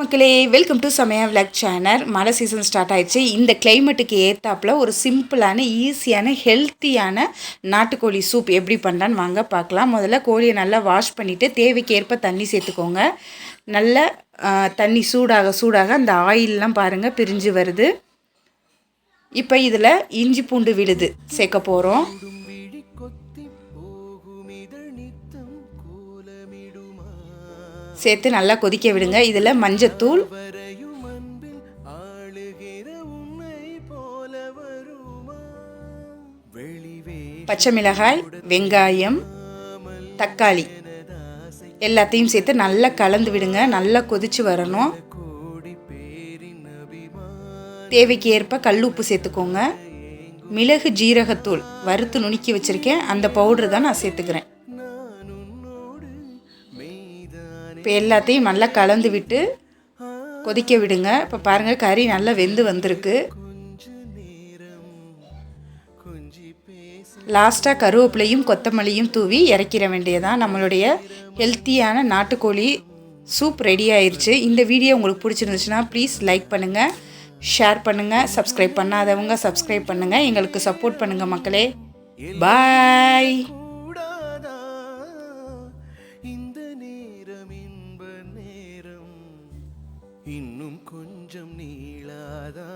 மக்களே welcome to Samaya vlog channel மழை season start ஆயிடுச்சு. இந்த கிளைமேட்டுக்கு ஏற்றாப்புல ஒரு சிம்பிளான ஈஸியான ஹெல்த்தியான நாட்டுக்கோழி சூப் எப்படி பண்ணலான்னு வாங்க பார்க்கலாம். முதல்ல கோழியை நல்லா வாஷ் பண்ணிவிட்டு தேவைக்கு ஏற்ப தண்ணி சேர்த்துக்கோங்க. நல்ல தண்ணி சூடாக சூடாக அந்த ஆயிலெலாம் பாருங்கள் பிரிஞ்சு வருது. இப்போ இதில் இஞ்சி பூண்டு விழுது சேர்க்க போகிறோம் சேர்த்து நல்லா கொதிக்க விடுங்க. இதில் மஞ்சத்தூள். போல பச்சை மிளகாய் வெங்காயம் தக்காளி எல்லாத்தையும் சேர்த்து நல்லா கலந்து விடுங்க. நல்லா கொதிச்சு வரணும். கோடி தேவைக்கு ஏற்ப கல் உப்பு சேர்த்துக்கோங்க. மிளகு ஜீரகத்தூள். வறுத்து நுணுக்கி வச்சுருக்கேன். அந்த பவுடர் தான் நான் சேர்த்துக்கிறேன். இப்போ எல்லாத்தையும் நல்லா கலந்து விட்டு கொதிக்க விடுங்க. இப்போ பாருங்கள் கறி நல்லா வெந்து வந்திருக்கு. லாஸ்ட்டாக கருவேப்பிலையும் கொத்தமல்லியும் தூவி இறக்கிற வேண்டியதான் நம்மளுடைய ஹெல்த்தியான நாட்டுக்கோழி சூப் ரெடி ஆயிடுச்சு இந்த வீடியோ உங்களுக்கு பிடிச்சிருந்துச்சுன்னா ப்ளீஸ் லைக் பண்ணுங்கள் ஷேர் பண்ணுங்கள் சப்ஸ்கிரைப் பண்ணாதவங்க சப்ஸ்கிரைப் பண்ணுங்கள் எங்களுக்கு சப்போர்ட் பண்ணுங்கள் மக்களே. பாய் இன்னும் கொஞ்சம் நீளாதா